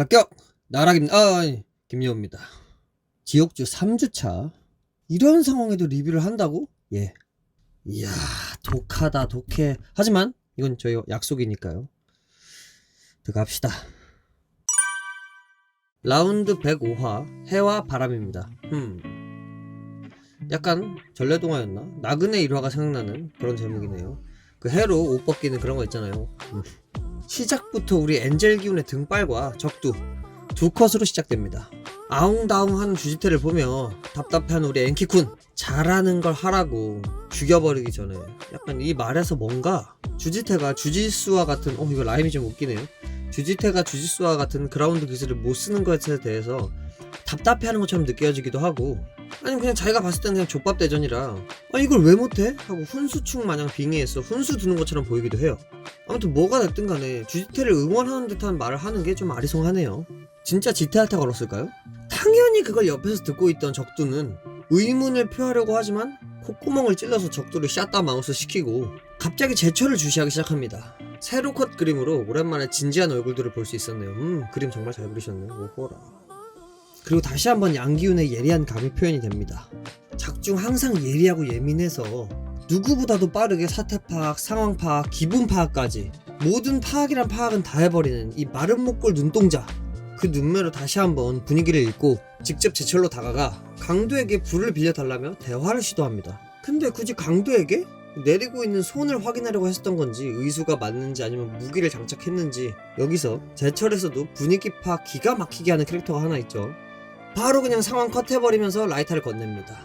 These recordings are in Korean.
합격! 나락입니다. 아, 김여우입니다. 지옥주 3주차. 이런 상황에도 리뷰를 한다고? 예. 이야, 독하다, 독해. 하지만, 이건 저희 약속이니까요. 들어갑시다. 라운드 105화, 해와 바람입니다. 음. 약간 전래동화였나? 나그네 일화가 생각나는 그런 제목이네요. 그 해로 옷 벗기는 그런 거 있잖아요. 음. 시작부터 우리 엔젤 기운의 등발과 적두 두 컷으로 시작됩니다. 아웅다웅하는 주지태를 보며 답답한 우리 엔키쿤 잘하는 걸 하라고 죽여버리기 전에 약간 이 말에서 뭔가 주지태가 주짓수와 같은 어 이거 라임이 좀 웃기네요. 주지태가 주짓수와 같은 그라운드 기술을 못 쓰는 것에 대해서 답답해하는 것처럼 느껴지기도 하고 아니면 그냥 자기가 봤을 때는 그냥 족밥 대전이라 아 이걸 왜 못해? 하고 훈수충 마냥 빙의해서 훈수 두는 것처럼 보이기도 해요. 아무튼 뭐가 됐든 간에 주지태를 응원하는 듯한 말을 하는 게 좀 아리송하네요. 진짜 지태한테 걸었을까요? 당연히 그걸 옆에서 듣고 있던 적두는 의문을 표하려고 하지만 콧구멍을 찔러서 적두를 샷다 마우스 시키고 갑자기 제철을 주시하기 시작합니다. 세로 컷 그림으로 오랜만에 진지한 얼굴들을 볼 수 있었네요. 음 그림 정말 잘 그리셨네요. 오호라. 그리고 다시 한번 양기훈의 예리한 감이 표현이 됩니다. 작중 항상 예리하고 예민해서 누구보다도 빠르게 사태 파악, 상황 파악, 기분 파악까지 모든 파악이란 파악은 다 해버리는 이 마른 목골 눈동자 그 눈매로 다시 한번 분위기를 읽고 직접 제철로 다가가 강도에게 불을 빌려달라며 대화를 시도합니다. 근데 굳이 강도에게 내리고 있는 손을 확인하려고 했었던 건지 의수가 맞는지 아니면 무기를 장착했는지 여기서 제철에서도 분위기 파악 기가 막히게 하는 캐릭터가 하나 있죠. 바로 그냥 상황 컷해버리면서 라이터를 건넵니다.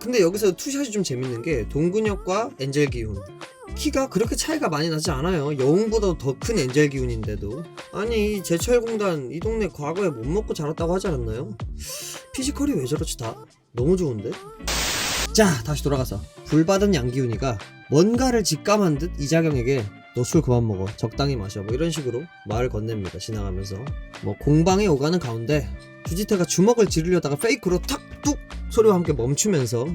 근데 여기서 투샷이 좀 재밌는 게 동근혁과 엔젤 기훈 키가 그렇게 차이가 많이 나지 않아요. 영웅보다 더 큰 엔젤 기훈인데도 아니 제철공단 이 동네 과거에 못 먹고 자랐다고 하지 않았나요? 피지컬이 왜 저렇지 다? 너무 좋은데? 자 다시 돌아가서 불받은 양기훈이가 뭔가를 직감한 듯 이자경에게 너 술 그만 먹어 적당히 마셔 뭐 이런 식으로 말을 건넵니다 지나가면서 뭐 공방에 오가는 가운데 주지태가 주먹을 지르려다가 페이크로 탁뚝 소리와 함께 멈추면서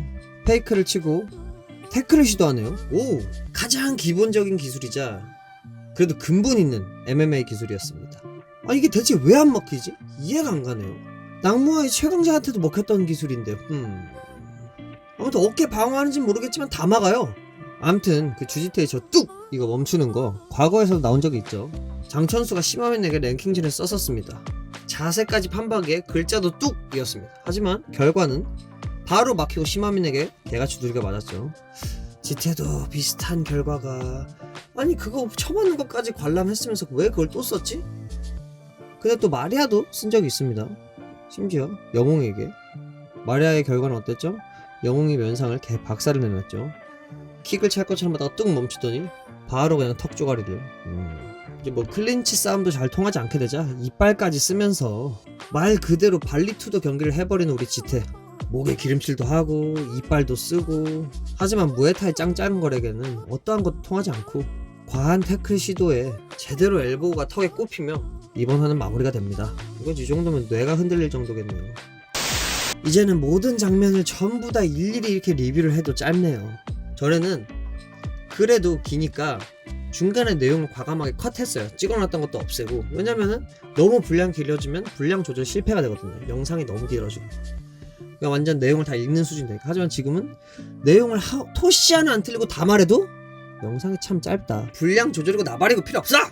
페이크를 치고 태클을 시도하네요. 오, 가장 기본적인 기술이자 그래도 근본 있는 MMA 기술이었습니다. 아 이게 대체 왜 안 먹히지? 이해가 안 가네요. 낙무와의 최강자한테도 먹혔던 기술인데, 음. 아무튼 어깨 방어하는지 모르겠지만 다 막아요. 암튼 그 주지태의 저 뚝 이거 멈추는 거 과거에서도 나온 적이 있죠. 장천수가 심화맨에게 랭킹전에 썼었습니다. 자세까지 판박에 글자도 뚝 이었습니다. 하지만 결과는 바로 막히고 심화민에게 개같이 두들겨 맞았죠. 지태도 비슷한 결과가 아니 그거 쳐맞는 것까지 관람했으면서 왜 그걸 또 썼지? 근데 또 마리아도 쓴 적이 있습니다. 심지어 영웅에게 마리아의 결과는 어땠죠? 영웅이 면상을 개 박살을 내놨죠. 킥을 찰 것처럼 하다가 뚝 멈추더니 바로 그냥 턱 쪼가리를. 음. 이제 뭐 클린치 싸움도 잘 통하지 않게 되자 이빨까지 쓰면서 말 그대로 발리투도 경기를 해버리는 우리 지태. 목에 기름칠도 하고 이빨도 쓰고 하지만 무에타이 짱 짧은 거래에게는 어떠한 것도 통하지 않고 과한 태클 시도에 제대로 엘보우가 턱에 꼽히며 이번 화는 마무리가 됩니다. 이건 이 정도면 뇌가 흔들릴 정도겠네요. 이제는 모든 장면을 전부 다 일일이 이렇게 리뷰를 해도 짧네요. 전에는 그래도 기니까 중간에 내용을 과감하게 컷했어요. 찍어놨던 것도 없애고 왜냐면은 너무 분량 길어지면 분량 조절 실패가 되거든요. 영상이 너무 길어지고. 그러니까 완전 내용을 다 읽는 수준이니까. 하지만 지금은 내용을 하, 토시 하나 안 틀리고 다 말해도 영상이 참 짧다. 분량 조절이고 나발이고 필요 없어. 하,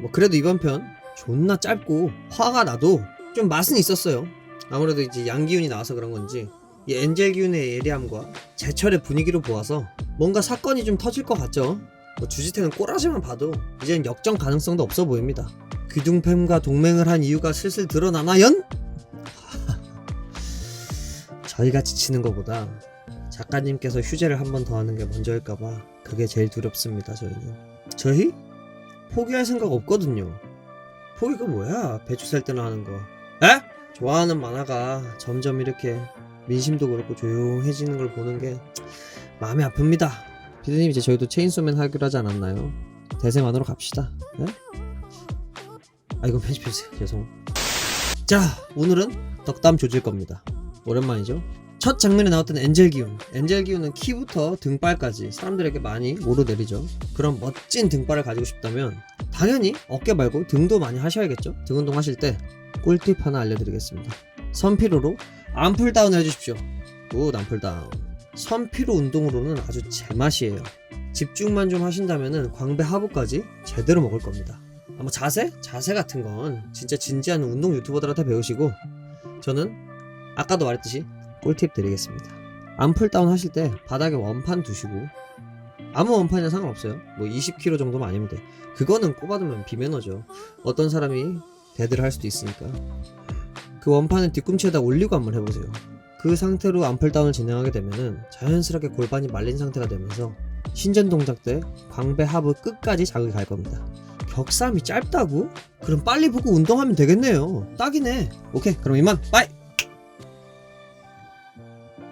뭐 그래도 이번 편 존나 짧고 화가 나도 좀 맛은 있었어요. 아무래도 이제 양기훈이 나와서 그런 건지 이 엔젤 기훈의 예리함과 제철의 분위기로 보아서 뭔가 사건이 좀 터질 것 같죠. 뭐 주지태는 꼬라지만 봐도 이젠 역전 가능성도 없어 보입니다. 귀둥팸과 동맹을 한 이유가 슬슬 드러나나연? 저희가 지치는 것보다 작가님께서 휴재를 한 번 더 하는 게 먼저일까봐 그게 제일 두렵습니다 저희는 저희? 포기할 생각 없거든요 포기가 뭐야 배추 살 때나 하는 거 에? 좋아하는 만화가 점점 이렇게 민심도 그렇고 조용해지는 걸 보는 게 마음이 아픕니다 피디님 이제 저희도 체인소맨 하기로 하지 않았나요? 대세만으로 갑시다 네? 아 이거 편집해주세요 죄송 자 오늘은 덕담 조질 겁니다 오랜만이죠. 첫 장면에 나왔던 엔젤 기운. 엔젤 기운은 키부터 등발까지 사람들에게 많이 오르내리죠. 그런 멋진 등발을 가지고 싶다면 당연히 어깨 말고 등도 많이 하셔야겠죠 등 운동 하실 때 꿀팁 하나 알려드리겠습니다 선피로로 암풀다운을 해주십시오. 굿 암풀다운. 선피로 운동으로는 아주 제맛이에요. 집중만 좀 하신다면은 광배 하부까지 제대로 먹을 겁니다. 아마 자세? 자세 같은 건 진짜 진지한 운동 유튜버들한테 배우시고 저는 아까도 말했듯이 꿀팁 드리겠습니다. 암풀다운 하실 때 바닥에 원판 두시고 아무 원판이나 상관없어요. 뭐 20kg 정도만 아니면 돼. 그거는 꼽아두면 비매너죠. 어떤 사람이 데드를 할 수도 있으니까 그 원판을 뒤꿈치에다 올리고 한번 해보세요. 그 상태로 암풀다운을 진행하게 되면은 자연스럽게 골반이 말린 상태가 되면서 신전 동작 때 광배 하부 끝까지 자극이 갈 겁니다. 격삼이 짧다고? 그럼 빨리 보고 운동하면 되겠네요. 딱이네. 오케이 그럼 이만 빠이